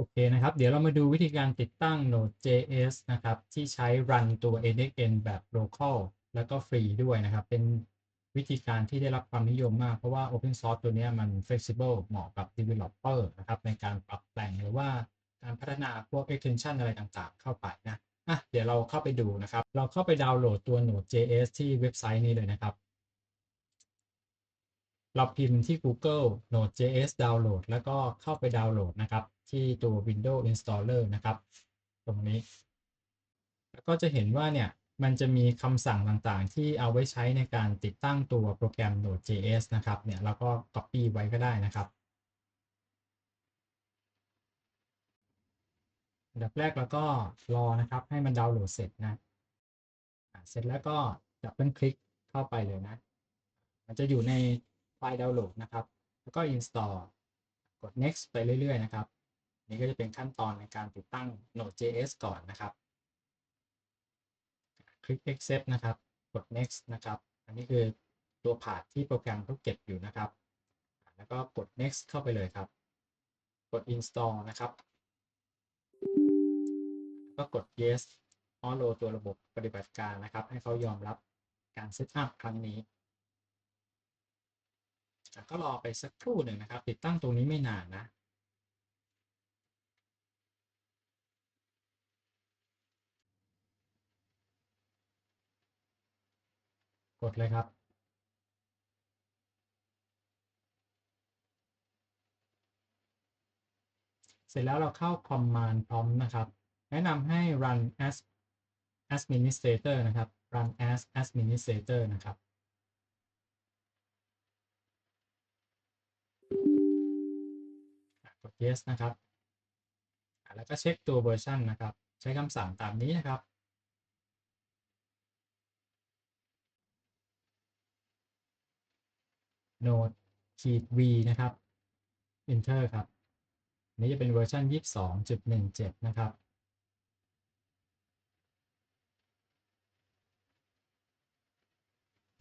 โอเคนะครับ เดี๋ยวเรามาดูวิธีการติดตั้ง Node.js นะครับ ที่ใช้รันตัว NXN แบบ local แล้วก็ฟรีด้วยนะครับ เป็นวิธีการที่ได้รับความนิยมมาก เพราะว่า Open Source ตัวนี้มัน flexible เหมาะกับ developer นะครับในการปรับแต่งหรือว่าการพัฒนาพวก extension อะไรต่างๆ เข้าไปนะอะเดี๋ยวเราเข้าไปดูนะครับ เราเข้าไปดาวน์โหลดตัว Node.js ที่เว็บไซต์นี้เลยนะครับ เราพิมพ์ที่ Google Node.js download แล้วก็เข้าไปดาวน์โหลดนะครับ ที่ตัว Windows Installer นะครับ ตรงนี้ แล้วก็จะเห็นว่าเนี่ยมันจะมีคำสั่งต่างๆ ที่เอาไว้ใช้ในการติดตั้งตัวโปรแกรม Node.js นะครับเนี่ยเราก็ Copy ไว้ก็ได้นะครับอันดับแรกเราก็รอนะครับ ให้มันดาวน์โหลดเสร็จนะอะเสร็จแล้วก็ดับเบิลคลิกเข้าไปเลยนะ มันจะอยู่ใน ไฟล์ดาวน์โหลดนะครับ แล้วก็ install กด next ไปเรื่อย ๆ นะครับ นี่ก็จะเป็นขั้นตอนในการติดตั้ง Node.js ก่อนนะครับ คลิก accept นะครับ กด next นะครับ อันนี้คือตัวผ่านที่โปรแกรมเขาเก็บอยู่นะครับ แล้วก็กด next เข้าไปเลยครับ กด install นะครับ ก็กด yes follow ตัวระบบปฏิบัติการนะครับ ให้เขายอมรับการเซตอัพครั้งนี้ ก็รอไปสักครู่หนึ่งนะครับ ติดตั้งตรงนี้ไม่นานนะกดเลยครับ เสร็จแล้วเราเข้า command prompt นะครับ แนะนำให้ run as administrator นะครับ run as administrator นะครับ yes นะครับ แล้วก็เช็คตัวเวอร์ชันนะครับ ใช้คำสั่งตามนี้นะครับ Node ขีด v นะครับ enter ครับ นี้จะเป็นเวอร์ชัน22.17 นะครับ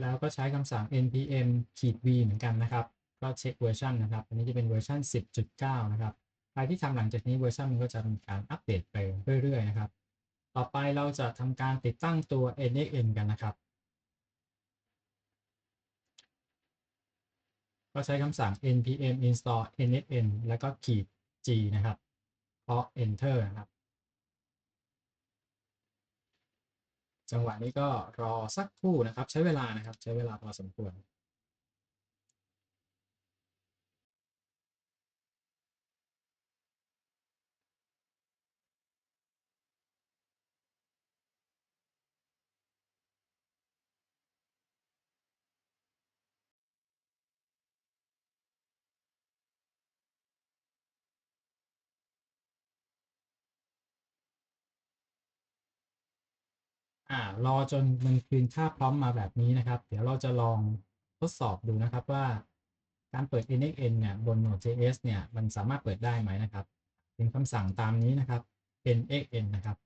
แล้วก็ใช้คำสั่ง npm ขีด v เหมือนกันนะครับ ก็เช็คเวอร์ชันนะครับ อันนี้จะเป็นเวอร์ชัน10.9 นะครับ ใครที่ทำหลังจากนี้เวอร์ชันมันก็จะมีการอัปเดตไปเรื่อยๆนะครับ ต่อไปเราจะทำการติดตั้งตัว nxn กันนะครับ ก็ใช้คำสั่ง npm install nxn แล้วก็ขีด g นะครับเพราะ enter นะครับจังหวะนี้ก็รอสักครู่นะครับ ใช้เวลานะครับ ใช้เวลาพอสมควร อ่ารอจนมันคืนค่าพร้อมมาแบบนี้นะครับ เดี๋ยวเราจะลองทดสอบดูนะครับว่าการเปิด nxn เนี่ยบน Node.js เนี่ยมันสามารถเปิดได้ไหมนะครับเป็นคำสั่งตามนี้นะครับ nxn นะครับ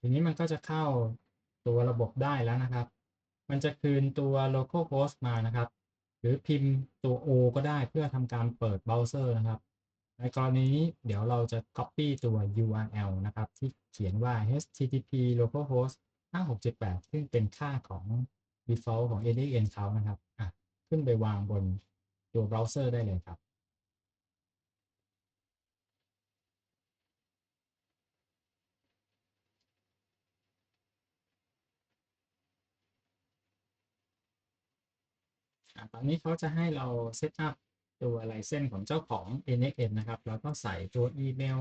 ทีนี้มันก็จะเข้า ตัวระบบได้แล้วนะครับ มันจะคืนตัว localhost มานะครับ หรือพิมพ์ตัว O ก็ได้เพื่อทำการเปิดเบราว์เซอร์นะครับ ในกรณีนี้เดี๋ยวเราจะ copy ตัว URL นะครับ ที่เขียนว่า http localhost 5678 ซึ่งเป็นค่าของ default ของ ADN เขานะครับ ขึ้นไปวางบนตัวเบราว์เซอร์ได้เลยครับ ตอนนี้เขาจะให้เราเซตอัพตัวลายเส้นของเจ้าของ NXN นะครับ แล้วก็ใส่ตัวอีเมล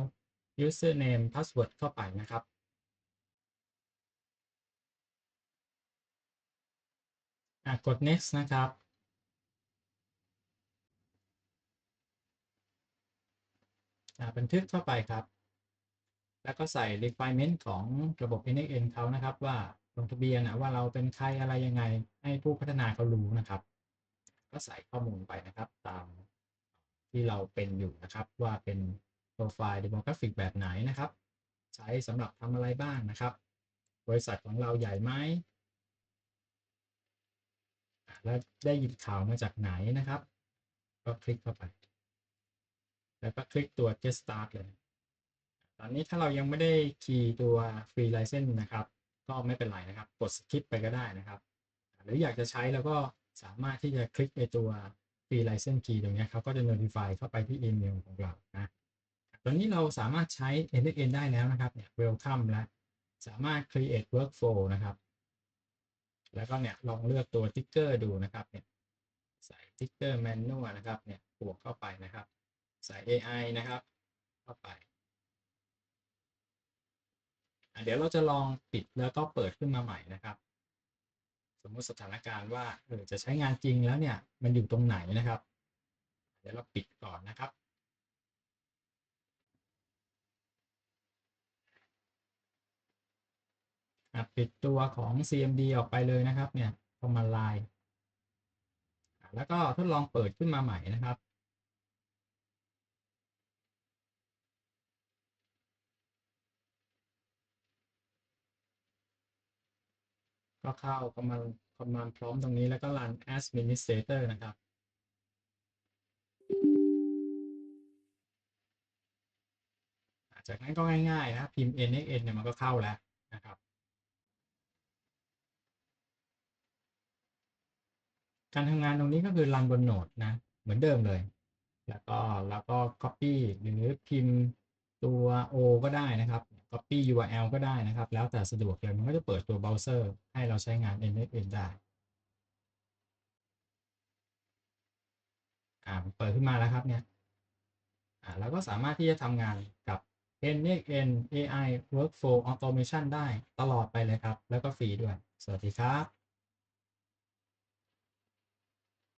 username password เข้าไปนะครับอะกด next นะครับอะบันทึกเข้าไปครับ แล้วก็ใส่ requirement ของระบบ NXN เขานะครับ ว่าลงทะเบียนนะว่าเราเป็นใครอะไรยังไงให้ผู้พัฒนาเขารู้นะครับ ก็ใส่ข้อมูลไปนะครับ ตามที่เราเป็นอยู่นะครับ ว่าเป็นโปรไฟล์ demographic แบบไหนนะครับ ใช้สำหรับทำอะไรบ้างนะครับ บริษัทของเราใหญ่ไหมแล้วได้ยินข่าวมาจากไหนนะครับ ก็คลิกเข้าไป แล้วก็คลิกตัว get start เลย ตอนนี้ถ้าเรายังไม่ได้คีย์ตัว free license นะครับ ก็ไม่เป็นไรนะครับ กด skip ไปก็ได้นะครับ หรืออยากจะใช้แล้วก็ สามารถที่จะคลิกในตัว free license key ตรงนี้เขาก็จะ notify เข้าไปที่อีเมลของเรานะตอนนี้เราสามารถใช้ NXN ได้แล้วนะครับเนี่ย welcome แล้วสามารถ create workflow นะครับ แล้วก็เนี่ยลองเลือกตัว trigger ดูนะครับเนี่ยใส่ trigger manual นะครับเนี่ยบวกเข้าไปนะครับ ใส่ AI นะครับ เข้าไปเดี๋ยวเราจะลองปิดแล้วก็เปิดขึ้นมาใหม่นะครับ สมมติสถานการณ์ว่าเออจะใช้งานจริงแล้วเนี่ยมันอยู่ตรงไหนนะครับ เดี๋ยวเราปิดก่อนนะครับ ปิดตัวของ CMD ออกไปเลยนะครับเนี่ยพอมาไลน์แล้วก็ทดลองเปิดขึ้นมาใหม่นะครับ ก็เข้าคอมมานด์คอมานด์พร้อมตรงนี้แล้วก็ run administrator นะครับ จากนั้นก็ง่ายๆนะพิมพ์ nxn เนี่ยมันก็เข้าแล้วนะครับ การทำงานตรงนี้ก็คือรันบนโหนดนะ เหมือนเดิมเลย แล้วก็แล้วก็ copy หรือพิมพ์ ตัว O ก็ได้นะครับ copy URL ก็ได้นะครับ แล้วแต่สะดวกเลยมันก็จะเปิดตัวเบราว์เซอร์ให้เราใช้งาน NXN ได้อ่าเปิดขึ้นมาแล้วครับเนี่ยอ่าแล้วก็สามารถที่จะทำงานกับ NXN AI Workflow Automation ได้ตลอดไปเลยครับ แล้วก็ฟรีด้วย สวัสดีครับ